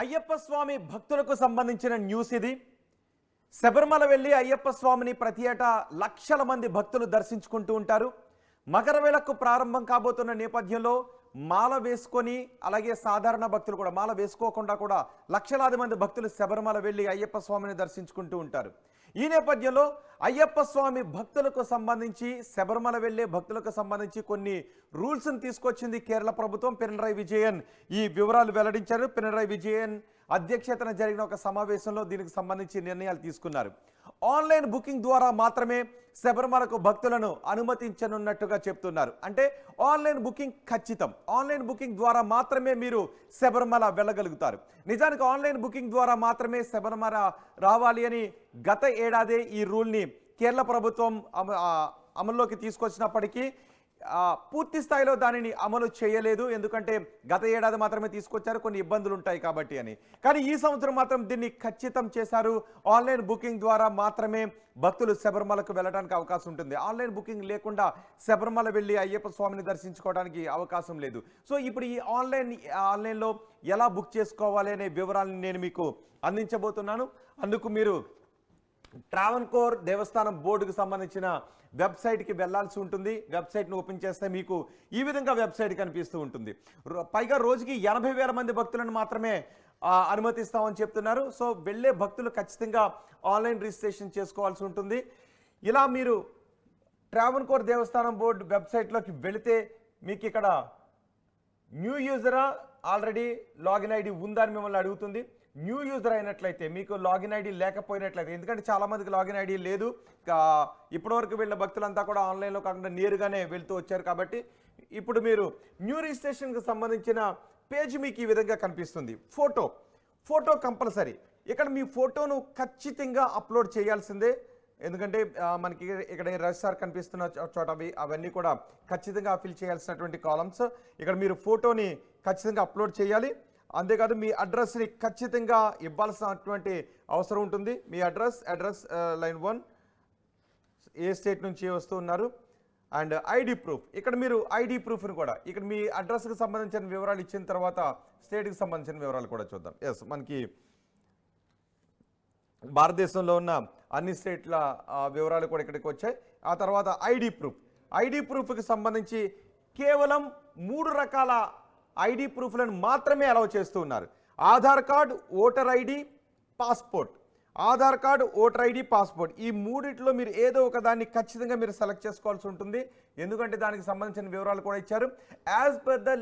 అయ్యప్ప స్వామి భక్తులకు సంబంధించిన న్యూస్ ఇది. శబరిమల వెళ్ళి అయ్యప్ప స్వామిని ప్రతి ఏటా లక్షల మంది భక్తులు దర్శించుకుంటూ ఉంటారు. మకర వేళకు ప్రారంభం కాబోతున్న నేపథ్యంలో మాల వేసుకొని అలాగే సాధారణ భక్తులు కూడా మాల వేసుకోకుండా కూడా లక్షలాది మంది భక్తులు శబరిమల వెళ్ళి అయ్యప్ప స్వామిని దర్శించుకుంటూ ఉంటారు. ఈ నేపథ్యంలో అయ్యప్ప స్వామి భక్తులకు సంబంధించి శబరిమల వెళ్ళే భక్తులకు సంబంధించి కొన్ని రూల్స్ని తీసుకొచ్చింది కేరళ ప్రభుత్వం. పినరాయి విజయన్ ఈ వివరాలు వెల్లడించారు. పినరాయి విజయన్ అధ్యక్షతన జరిగిన ఒక సమావేశంలో దీనికి సంబంధించి నిర్ణయాలు తీసుకున్నారు. ఆన్లైన్ బుకింగ్ ద్వారా మాత్రమే శబరిమలకు భక్తులను అనుమతించనున్నట్టుగా చెప్తున్నారు. అంటే ఆన్లైన్ బుకింగ్ ఖచ్చితం. ఆన్లైన్ బుకింగ్ ద్వారా మాత్రమే మీరు శబరిమల వెళ్ళగలుగుతారు. నిజానికి ఆన్లైన్ బుకింగ్ ద్వారా మాత్రమే శబరిమల రావాలి అని గత ఏడాదే ఈ రూల్ని కేరళ ప్రభుత్వం అమ- అమల్లోకి తీసుకొచ్చినప్పటికీ పూర్తి స్థాయిలో దానిని అమలు చేయలేదు. ఎందుకంటే గత ఏడాది మాత్రమే తీసుకొచ్చారు. కొన్ని ఇబ్బందులు ఉంటాయి కాబట్టి అని. కానీ ఈ సంవత్సరం మాత్రం దీన్ని ఖచ్చితం చేశారు. ఆన్లైన్ బుకింగ్ ద్వారా మాత్రమే భక్తులు శబరిమలకు వెళ్ళడానికి అవకాశం ఉంటుంది. ఆన్లైన్ బుకింగ్ లేకుండా శబరిమల వెళ్ళి అయ్యప్ప స్వామిని దర్శించుకోవడానికి అవకాశం లేదు. సో ఇప్పుడు ఈ ఆన్లైన్ ఆన్లైన్లో ఎలా బుక్ చేసుకోవాలి అనే వివరాలను నేను మీకు అందించబోతున్నాను. అందుకు మీరు ట్రావెన్కోర్ దేవస్థానం బోర్డుకు సంబంధించిన వెబ్సైట్కి వెళ్ళాల్సి ఉంటుంది. వెబ్సైట్ను ఓపెన్ చేస్తే మీకు ఈ విధంగా వెబ్సైట్ కనిపిస్తూ ఉంటుంది. రో- పైగా రోజుకి ఎనభై వేల మంది భక్తులను మాత్రమే అనుమతిస్తామని చెప్తున్నారు. సో వెళ్ళే భక్తులు ఖచ్చితంగా ఆన్లైన్ రిజిస్ట్రేషన్ చేసుకోవాల్సి ఉంటుంది. ఇలా మీరు ట్రావెన్కోర్ దేవస్థానం బోర్డు వెబ్సైట్లోకి వెళితే మీకు ఇక్కడ న్యూ యూజరా ఆల్రెడీ లాగిన్ ఐడి ఉందని మిమ్మల్ని అడుగుతుంది. న్యూ యూజర్ అయినట్లయితే మీకు లాగిన్ ఐడి లేకపోయినట్లయితే ఎందుకంటే చాలామందికి లాగిన్ ఐడి లేదు ఇప్పటివరకు వెళ్ళిన భక్తులంతా కూడా ఆన్లైన్లో కాకుండా నేరుగానే వెళ్తూ వచ్చారు కాబట్టి ఇప్పుడు మీరు న్యూ రిజిస్ట్రేషన్కి సంబంధించిన పేజ్ మీకు ఈ విధంగా కనిపిస్తుంది. ఫోటో. Photo compulsory. ఇక్కడ మీ ఫోటోను ఖచ్చితంగా అప్లోడ్ చేయాల్సిందే. ఎందుకంటే మనకి ఇక్కడ రజిస్టార్ కనిపిస్తున్న చో- చోట అవి అవన్నీ కూడా ఖచ్చితంగా ఫిల్ చేయాల్సినటువంటి కాలమ్స్. ఇక్కడ మీరు ఫోటోని ఖచ్చితంగా అప్లోడ్ చేయాలి. అంతేకాదు మీ అడ్రస్ని ఖచ్చితంగా ఇవ్వాల్సినటువంటి అవసరం ఉంటుంది. మీ అడ్రస్ అడ్రస్ లైన్ వన్ ఏ స్టేట్ నుంచి వస్తూ ఉన్నారు. And ID proof. ఇక్కడ మీరు ఐడి ప్రూఫ్ని కూడా ఇక్కడ మీ అడ్రస్కి సంబంధించిన వివరాలు ఇచ్చిన తర్వాత స్టేట్కి సంబంధించిన వివరాలు కూడా చూద్దాం. ఎస్ మనకి భారతదేశంలో ఉన్న అన్ని స్టేట్ల వివరాలు కూడా ఇక్కడికి వచ్చాయి. ఆ తర్వాత ఐడి ప్రూఫ్. ఐడి ప్రూఫ్కి సంబంధించి కేవలం మూడు రకాల ఐడి ప్రూఫ్లను మాత్రమే అలౌ చేస్తూ ఉన్నారు. Aadhaar card voter ID passport. Aadhaar card voter ID passport. ఈ మూడిట్లో మీరు ఏదో ఒక దాన్ని ఖచ్చితంగా మీరు సెలెక్ట్ చేసుకోవాల్సి ఉంటుంది. ఎందుకంటే దానికి సంబంధించిన వివరాలు కూడా ఇచ్చారు. As per the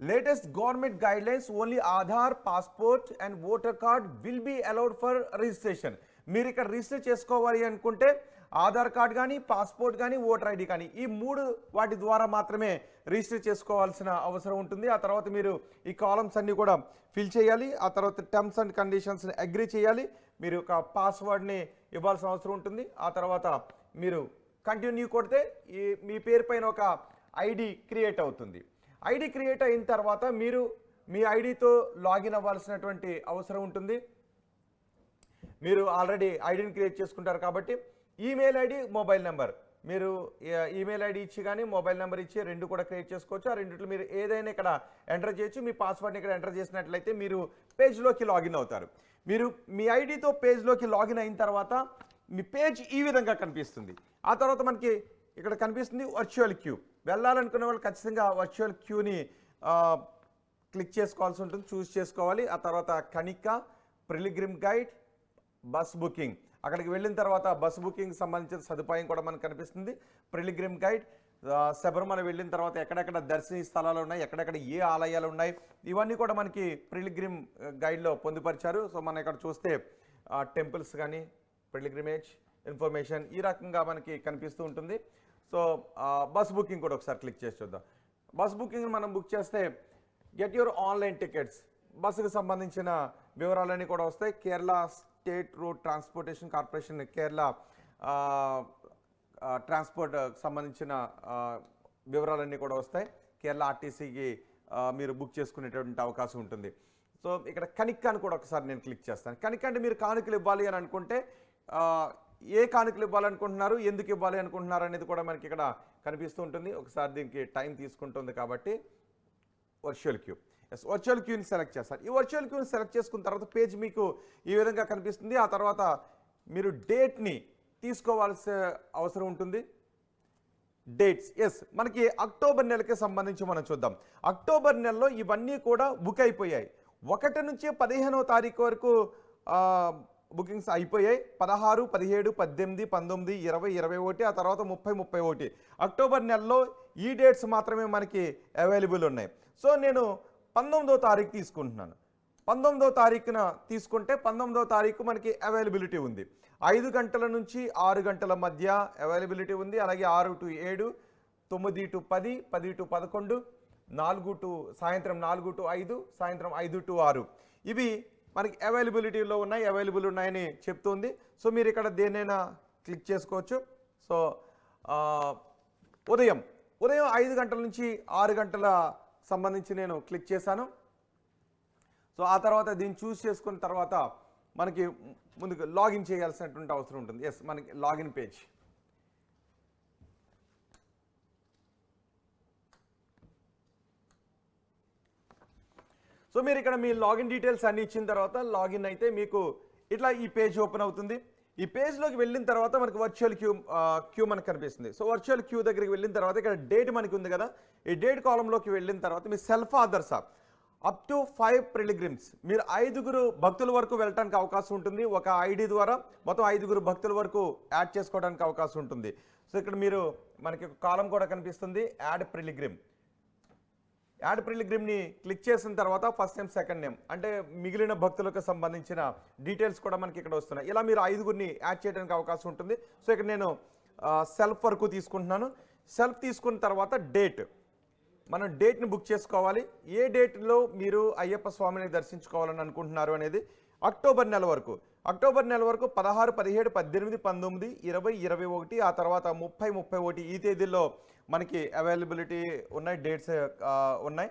latest government guidelines only Aadhaar passport and voter card will be allowed for registration మీరు ఇక్కడ రిజిస్టర్ చేసుకోవాలి అనుకుంటే ఆధార్ కార్డ్ కానీ పాస్పోర్ట్ కానీ ఓటర్ ఐడి కానీ ఈ మూడు వాటి ద్వారా మాత్రమే రిజిస్టర్ చేసుకోవాల్సిన అవసరం ఉంటుంది. ఆ తర్వాత మీరు ఈ కాలమ్స్ అన్నీ కూడా ఫిల్ చేయాలి. ఆ తర్వాత టర్మ్స్ అండ్ కండిషన్స్ని అగ్రి చేయాలి. మీరు ఒక పాస్వర్డ్ని ఇవ్వాల్సిన అవసరం ఉంటుంది. ఆ తర్వాత మీరు కంటిన్యూ కొడితే ఈ మీ పేరు పైన ఒక ఐడి క్రియేట్ అవుతుంది. ఐడి క్రియేట్ అయిన తర్వాత మీరు మీ ఐడితో లాగిన్ అవ్వాల్సినటువంటి అవసరం ఉంటుంది. మీరు ఆల్రెడీ ఐడిని క్రియేట్ చేసుకుంటారు కాబట్టి ఈమెయిల్ ఐడి మొబైల్ నెంబర్. మీరు ఈమెయిల్ ఐడి ఇచ్చి కానీ మొబైల్ నెంబర్ ఇచ్చి రెండు కూడా క్రియేట్ చేసుకోవచ్చు. ఆ రెండిట్లో మీరు ఏదైనా ఇక్కడ ఎంటర్ చేయొచ్చు. మీ పాస్వర్డ్ని ఇక్కడ ఎంటర్ చేసినట్లయితే మీరు పేజ్లోకి లాగిన్ అవుతారు. మీరు మీ ఐడితో పేజ్లోకి లాగిన్ అయిన తర్వాత మీ పేజ్ ఈ విధంగా కనిపిస్తుంది. ఆ తర్వాత మనకి ఇక్కడ కనిపిస్తుంది వర్చువల్ క్యూ. వెళ్ళాలనుకునే వాళ్ళు ఖచ్చితంగా వర్చువల్ క్యూని క్లిక్ చేసుకోవాల్సి ఉంటుంది. చూస్ చేసుకోవాలి. ఆ తర్వాత కణిక ప్రిలిగ్రిమ్ గైడ్ బస్ బుకింగ్. అక్కడికి వెళ్ళిన తర్వాత బస్ బుకింగ్ సంబంధించిన సదుపాయం కూడా మనకు కనిపిస్తుంది. ప్రిలిగ్రిమ్ గైడ్ శబరిమల వెళ్ళిన తర్వాత ఎక్కడెక్కడ దర్శనీయ స్థలాలు ఉన్నాయి ఎక్కడెక్కడ ఏ ఆలయాలు ఉన్నాయి ఇవన్నీ కూడా మనకి ప్రిలిగ్రిమ్ గైడ్లో పొందుపరిచారు. సో మనం ఇక్కడ చూస్తే టెంపుల్స్ కానీ ప్రిలిగ్రిమేజ్ ఇన్ఫర్మేషన్ ఈ రకంగా మనకి కనిపిస్తూ ఉంటుంది. సో బస్ బుకింగ్ కూడా ఒకసారి క్లిక్ చేసి చూద్దాం. బస్ బుకింగ్ మనం బుక్ చేస్తే గెట్ యువర్ ఆన్లైన్ టికెట్స్ బస్సుకు సంబంధించిన వివరాలన్నీ కూడా వస్తాయి. Kerala state road transportation corporation Kerala transport సంబంధించిన వివరాలన్నీ కూడా వస్తాయి. కేరళ ఆర్టీసీకి మీరు బుక్ చేసుకునేటువంటి అవకాశం ఉంటుంది. సో ఇక్కడ కనిక్ అని కూడా ఒకసారి నేను క్లిక్ చేస్తాను. కనిక్ అంటే మీరు కానుకలు ఇవ్వాలి అని అనుకుంటే ఏ కానుకలు ఇవ్వాలనుకుంటున్నారు ఎందుకు ఇవ్వాలి అనుకుంటున్నారు అనేది కూడా మనకి ఇక్కడ కనిపిస్తూ ఉంటుంది. ఒకసారి దీనికి టైం తీసుకుంటుంది కాబట్టి వర్చువల్ క్యూ. ఎస్ వర్చువల్ క్యూని సెలెక్ట్ చేస్తారు. ఈ వర్చువల్ క్యూని సెలెక్ట్ చేసుకున్న తర్వాత పేజ్ మీకు ఈ విధంగా కనిపిస్తుంది. ఆ తర్వాత మీరు డేట్ని తీసుకోవాల్సిన అవసరం ఉంటుంది. డేట్స్ ఎస్ మనకి అక్టోబర్ నెలకి సంబంధించి మనం చూద్దాం. అక్టోబర్ నెలలో ఇవన్నీ కూడా బుక్ అయిపోయాయి. ఒకటి నుంచి పదిహేనవ తారీఖు వరకు బుకింగ్స్ అయిపోయాయి. పదహారు పదిహేడు పద్దెనిమిది పంతొమ్మిది ఇరవై ఇరవై ఒకటి ఆ తర్వాత ముప్పై ముప్పై ఒకటి. అక్టోబర్ నెలలో ఈ డేట్స్ మాత్రమే మనకి అవైలబుల్ ఉన్నాయి. సో నేను పంతొమ్మిదో తారీఖు తీసుకుంటున్నాను. పంతొమ్మిదో తారీఖున తీసుకుంటే పంతొమ్మిదో తారీఖు మనకి అవైలబిలిటీ ఉంది. ఐదు గంటల నుంచి ఆరు గంటల మధ్య అవైలబిలిటీ ఉంది. అలాగే ఆరు టు ఏడు తొమ్మిది టు పది పది టు పదకొండు నాలుగు టు సాయంత్రం నాలుగు టు ఐదు సాయంత్రం ఐదు టు ఆరు. ఇవి మనకి అవైలబిలిటీలో ఉన్నాయి. అవైలబుల్ ఉన్నాయని చెప్తుంది. సో మీరు ఇక్కడ దేనైనా క్లిక్ చేసుకోవచ్చు. సో ఉదయం. ఉదయం ఐదు గంటల నుంచి ఆరు గంటల సంబంధించి నేను క్లిక్ చేశాను. సో ఆ తర్వాత దీన్ని చూస్ చేసుకున్న తర్వాత మనకి ముందుకు లాగిన్ చేయాల్సినటువంటి అవసరం ఉంటుంది. ఎస్ మనకి లాగిన్ పేజ్. సో మీరు ఇక్కడ మీ లాగిన్ డీటెయిల్స్ అన్ని ఇచ్చిన తర్వాత లాగిన్ అయితే మీకు ఇట్లా ఈ పేజ్ ఓపెన్ అవుతుంది. ఈ పేజ్లోకి వెళ్ళిన తర్వాత మనకు వర్చువల్ క్యూ క్యూ మనకు కనిపిస్తుంది. సో వర్చువల్ క్యూ దగ్గరికి వెళ్ళిన తర్వాత ఇక్కడ డేట్ మనకి ఉంది కదా. ఈ డేట్ కాలంలోకి వెళ్ళిన తర్వాత మీ self Aadhaar sir up to five pilgrims మీరు ఐదుగురు భక్తుల వరకు వెళ్ళడానికి అవకాశం ఉంటుంది. ఒక ఐడి ద్వారా మొత్తం ఐదుగురు భక్తుల వరకు యాడ్ చేసుకోవడానికి అవకాశం ఉంటుంది. సో ఇక్కడ మీరు మనకి కాలం కూడా కనిపిస్తుంది. యాడ్ ప్రిలిగ్రిమ్ యాడ్ ప్రిలిగ్రిమ్ని క్లిక్ చేసిన తర్వాత ఫస్ట్ నేమ్ సెకండ్ నేమ్ అంటే మిగిలిన భక్తులకు సంబంధించిన డీటెయిల్స్ కూడా మనకి ఇక్కడ వస్తున్నాయి. ఇలా మీరు ఐదుగురిని యాడ్ చేయడానికి అవకాశం ఉంటుంది. సో ఇక్కడ నేను సెల్ఫ్ వరకు తీసుకుంటున్నాను. సెల్ఫ్ తీసుకున్న తర్వాత డేట్. మనం డేట్ని బుక్ చేసుకోవాలి. ఏ డేట్లో మీరు అయ్యప్ప స్వామిని దర్శించుకోవాలని అనుకుంటున్నారు అనేది అక్టోబర్ నెల వరకు. అక్టోబర్ నెల వరకు పదహారు పదిహేడు పద్దెనిమిది పంతొమ్మిది ఇరవై ఇరవై ఒకటి ఆ తర్వాత ముప్పై ముప్పై ఒకటి ఈ తేదీల్లో మనకి అవైలబిలిటీ ఉన్నాయి డేట్స్ ఉన్నాయి.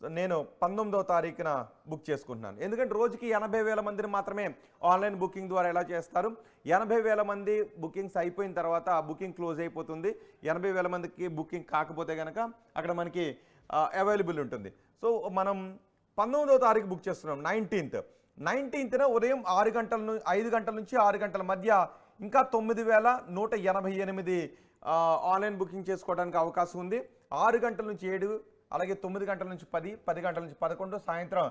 నేను పంతొమ్మిదవ తారీఖున బుక్ చేసుకుంటున్నాను. ఎందుకంటే రోజుకి ఎనభై వేల మందిని మాత్రమే ఆన్లైన్ బుకింగ్ ద్వారా ఎలా చేస్తారు? ఎనభై వేల మంది బుకింగ్స్ అయిపోయిన తర్వాత ఆ బుకింగ్ క్లోజ్ అయిపోతుంది. ఎనభై వేల మందికి బుకింగ్ కాకపోతే కనుక అక్కడ మనకి అవైలబుల్ ఉంటుంది. సో మనం పంతొమ్మిదవ తారీఖు బుక్ చేస్తున్నాం నైన్టీన్త్ నైన్టీన్త్న ఉదయం ఆరు గంటల నుంచి ఐదు గంటల నుంచి ఆరు గంటల మధ్య ఇంకా తొమ్మిది వేల నూట ఎనభై ఎనిమిది ఆన్లైన్ బుకింగ్ చేసుకోవడానికి అవకాశం ఉంది. ఆరు గంటల నుంచి ఏడు అలాగే తొమ్మిది గంటల నుంచి పది పది గంటల నుంచి పదకొండు సాయంత్రం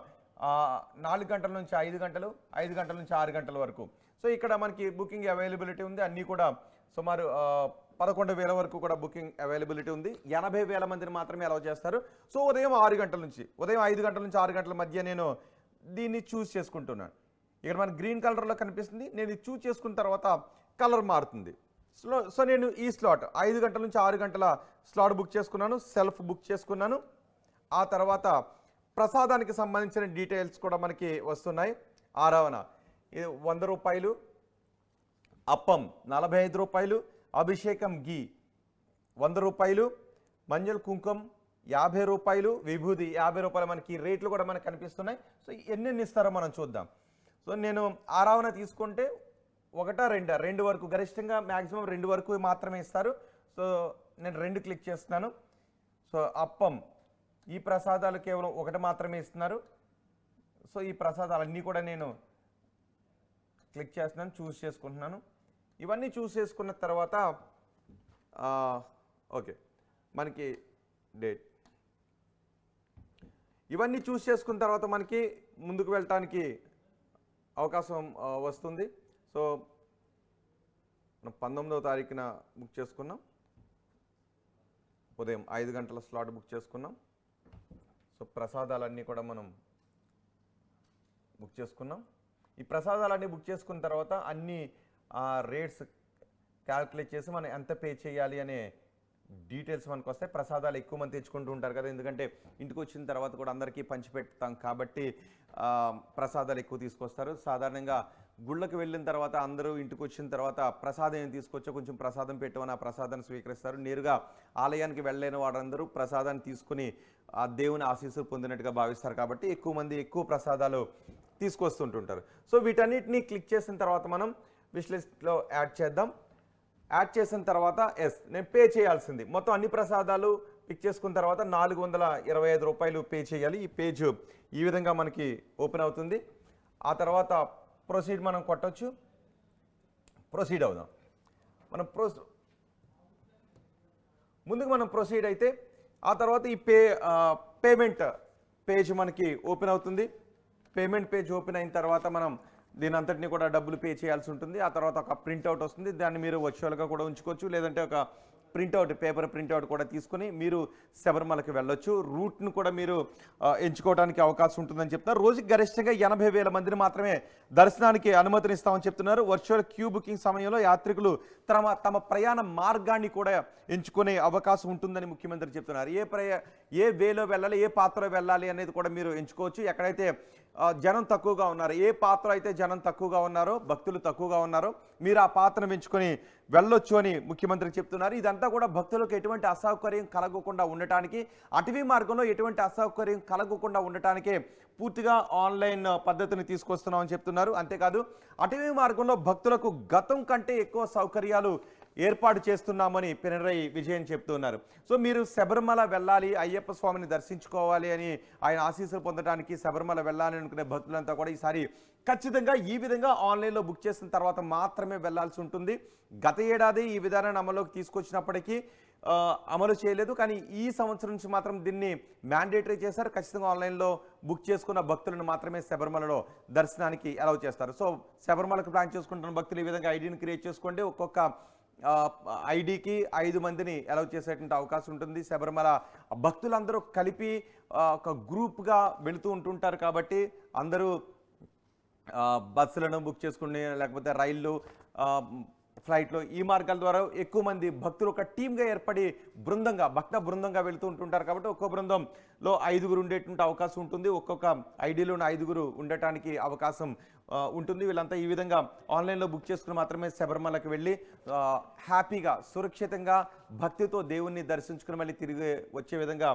నాలుగు గంటల నుంచి ఐదు గంటలు ఐదు గంటల నుంచి ఆరు గంటల వరకు. సో ఇక్కడ మనకి బుకింగ్ అవైలబిలిటీ ఉంది. అన్నీ కూడా సుమారు పదకొండు వేల వరకు కూడా బుకింగ్ అవైలబిలిటీ ఉంది. ఎనభై వేల మందిని మాత్రమే అలౌ చేస్తారు. సో ఉదయం ఆరు గంటల నుంచి ఉదయం ఐదు గంటల నుంచి ఆరు గంటల మధ్య నేను దీన్ని చూస్ చేసుకుంటున్నాను ఇక్కడ మన గ్రీన్ కలర్లో కనిపిస్తుంది. నేను ఇది చూస్ చేసుకున్న తర్వాత కలర్ మారుతుంది. స్లో సో నేను ఈ స్లాట్ ఐదు గంటల నుంచి ఆరు గంటల స్లాట్ బుక్ చేసుకున్నాను సెల్ఫ్ బుక్ చేసుకున్నాను. ఆ తర్వాత ప్రసాదానికి సంబంధించిన డీటెయిల్స్ కూడా మనకి వస్తున్నాయి. ఆరవన ఇది వంద రూపాయలు. అప్పం నలభై ఐదు రూపాయలు. అభిషేకం గీ వంద రూపాయలు. మంజల్ కుంకుమ యాభై రూపాయలు విభూది యాభై రూపాయలు మనకి రేట్లు కూడా మనకు కనిపిస్తున్నాయి. సో ఎన్నెన్ని ఇస్తారో మనం చూద్దాం. సో నేను ఆరావన తీసుకుంటే ఒకటా రెండా? రెండు వరకు గరిష్టంగా మ్యాక్సిమం రెండు వరకు మాత్రమే ఇస్తారు. సో నేను రెండు క్లిక్ చేస్తున్నాను. సో అప్పం. ఈ ప్రసాదాలు కేవలం ఒకటి మాత్రమే ఇస్తున్నారు. సో ఈ ప్రసాదాలు అన్నీ కూడా నేను క్లిక్ చేస్తున్నాను చూస్ చేసుకుంటున్నాను. ఇవన్నీ చూస్ చేసుకున్న తర్వాత ఓకే. మనకి డేట్. ఇవన్నీ చూస్ చేసుకున్న తర్వాత మనకి ముందుకు వెళ్ళటానికి అవకాశం వస్తుంది. సో మనం పంతొమ్మిదవ తారీఖున బుక్ చేసుకున్నాం. ఉదయం ఐదు గంటల స్లాట్ బుక్ చేసుకున్నాం. సో ప్రసాదాలన్నీ కూడా మనం బుక్ చేసుకున్నాం. ఈ ప్రసాదాలన్నీ బుక్ చేసుకున్న తర్వాత అన్ని రేట్స్ క్యాల్కులేట్ చేసి మనం ఎంత పే చేయాలి అనే డీటెయిల్స్ మనకు వస్తాయి ప్రసాదాలు ఎక్కువ మంది తెచ్చుకుంటూ ఉంటారు కదా. ఎందుకంటే ఇంటికి వచ్చిన తర్వాత కూడా అందరికీ పంచిపెడతాం కాబట్టి ప్రసాదాలు ఎక్కువ తీసుకొస్తారు. సాధారణంగా గుళ్ళకి వెళ్ళిన తర్వాత అందరూ ఇంటికి వచ్చిన తర్వాత ప్రసాదం ఏం తీసుకొచ్చో కొంచెం ప్రసాదం పెట్టమని ఆ ప్రసాదాన్ని స్వీకరిస్తారు. నేరుగా ఆలయానికి వెళ్ళలేని వారందరూ ప్రసాదాన్ని తీసుకుని ఆ దేవుని ఆశీస్సులు పొందినట్టుగా భావిస్తారు కాబట్టి ఎక్కువ మంది ఎక్కువ ప్రసాదాలు తీసుకొస్తుంటుంటారు. సో వీటన్నిటిని క్లిక్ చేసిన తర్వాత మనం విష్ లిస్ట్లో యాడ్ చేద్దాం. యాడ్ చేసిన తర్వాత ఎస్ నేను పే చేయాల్సింది. మొత్తం అన్ని ప్రసాదాలు పిక్ చేసుకున్న తర్వాత నాలుగు వందల ఇరవై ఐదు రూపాయలు పే చేయాలి ఈ పేజ్. ఈ విధంగా మనకి ఓపెన్ అవుతుంది. ఆ తర్వాత ప్రొసీడ్ మనం కొట్టచ్చు. ప్రొసీడ్ అవుదాం. మనం ప్రొ ముందుకు మనం ప్రొసీడ్ అయితే ఆ తర్వాత ఈ పే పేమెంట్ పేజ్ మనకి ఓపెన్ అవుతుంది. పేమెంట్ పేజ్ ఓపెన్ అయిన తర్వాత మనం దీని అంతటిని కూడా డబ్బులు పే చేయాల్సి ఉంటుంది. ఆ తర్వాత ఒక ప్రింట్అవుట్ వస్తుంది. దాన్ని మీరు వర్చువల్గా కూడా ఉంచుకోవచ్చు. లేదంటే ఒక ప్రింట్అవుట్ పేపర్ ప్రింట్అవుట్ కూడా తీసుకొని మీరు శబరిమలకి వెళ్ళొచ్చు. రూట్ను కూడా మీరు ఎంచుకోవడానికి అవకాశం ఉంటుందని చెప్తున్నారు. రోజుకి గరిష్టంగా ఎనభై వేల మందిని మాత్రమే దర్శనానికి అనుమతినిస్తామని చెప్తున్నారు. వర్చువల్ క్యూ బుకింగ్ సమయంలో యాత్రికులు తమ తమ ప్రయాణ మార్గాన్ని కూడా ఎంచుకునే అవకాశం ఉంటుందని ముఖ్యమంత్రి చెప్తున్నారు. ఏ ప్రయా ఏ వేలో వెళ్ళాలి ఏ పాత్రలో వెళ్ళాలి అనేది కూడా మీరు ఎంచుకోవచ్చు. ఎక్కడైతే జనం తక్కువగా ఉన్నారు ఏ పాత్ర అయితే జనం తక్కువగా ఉన్నారో భక్తులు తక్కువగా ఉన్నారో మీరు ఆ పాత్రను ఎంచుకొని వెళ్ళొచ్చు అని ముఖ్యమంత్రి చెప్తున్నారు. ఇదంతా కూడా భక్తులకు ఎటువంటి అసౌకర్యం కలగకుండా ఉండటానికి అటవీ మార్గంలో ఎటువంటి అసౌకర్యం కలగకుండా ఉండటానికే పూర్తిగా ఆన్లైన్ పద్ధతిని తీసుకొస్తున్నామని చెప్తున్నారు. అంతేకాదు అటవీ మార్గంలో భక్తులకు గతం కంటే ఎక్కువ సౌకర్యాలు ఏర్పాటు చేస్తున్నామని పినరయి విజయన్ చెప్తున్నారు సో మీరు శబరిమల వెళ్ళాలి అయ్యప్ప స్వామిని దర్శించుకోవాలి అని ఆయన ఆశీస్సులు పొందడానికి శబరిమల వెళ్ళాలి అనుకునే భక్తులంతా కూడా ఈసారి ఖచ్చితంగా ఈ విధంగా ఆన్లైన్లో బుక్ చేసిన తర్వాత మాత్రమే వెళ్ళాల్సి ఉంటుంది. గత ఏడాది ఈ విధానాన్ని అమల్లోకి తీసుకొచ్చినప్పటికీ అమలు చేయలేదు. కానీ ఈ సంవత్సరం నుంచి మాత్రం దీన్ని మ్యాండేటరీ చేశారు. ఖచ్చితంగా ఆన్లైన్లో బుక్ చేసుకున్న భక్తులను మాత్రమే శబరిమలలో దర్శనానికి అలౌ చేస్తారు. సో శబరిమలకు ప్లాన్ చేసుకుంటున్న భక్తులు ఈ విధంగా ఐడిని క్రియేట్ చేసుకోండి. ఒక్కొక్క ఐడికి ఐదు మందిని అలౌ చేసేటువంటి అవకాశం ఉంటుంది. శబరిమల భక్తులందరూ కలిపి ఒక గ్రూప్గా వెళుతూ ఉంటుంటారు కాబట్టి అందరూ బస్సులను బుక్ చేసుకుని లేకపోతే రైళ్ళు ఫ్లైట్లో ఈ మార్గాల ద్వారా ఎక్కువ మంది భక్తులు ఒక టీమ్గా ఏర్పడి బృందంగా భక్త బృందంగా వెళుతూ ఉంటుంటారు కాబట్టి ఒక్కో బృందంలో ఐదుగురు ఉండేటువంటి అవకాశం ఉంటుంది. ఒక్కొక్క ఐడిలోని ఐదుగురు ఉండటానికి అవకాశం ఉంటుంది. వీళ్ళంతా ఈ విధంగా ఆన్లైన్లో బుక్ చేసుకుని మాత్రమే శబరిమలకి వెళ్ళి హ్యాపీగా సురక్షితంగా భక్తితో దేవుణ్ణి దర్శించుకుని మళ్ళీ తిరిగి వచ్చే విధంగా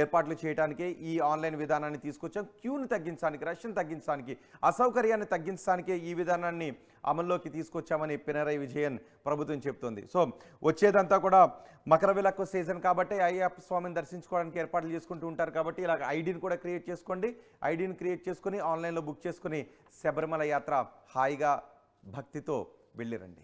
ఏర్పాట్లు చేయడానికి ఈ ఆన్లైన్ విధానాన్ని తీసుకొచ్చాం. క్యూని తగ్గించడానికి రష్ను తగ్గించడానికి అసౌకర్యాన్ని తగ్గించడానికే ఈ విధానాన్ని అమల్లోకి తీసుకొచ్చామని పినరై విజయన్ ప్రభుత్వం చెప్తోంది సో వచ్చేదంతా కూడా మకర విలక్కు సీజన్ కాబట్టి అయ్యప్ప స్వామిని దర్శించుకోవడానికి ఏర్పాట్లు చేసుకుంటూ ఉంటారు కాబట్టి ఇలా ఐడిని కూడా క్రియేట్ చేసుకోండి. ఐడిని క్రియేట్ చేసుకుని ఆన్లైన్లో బుక్ చేసుకుని శబరిమల యాత్ర హాయిగా భక్తితో వెళ్ళిరండి.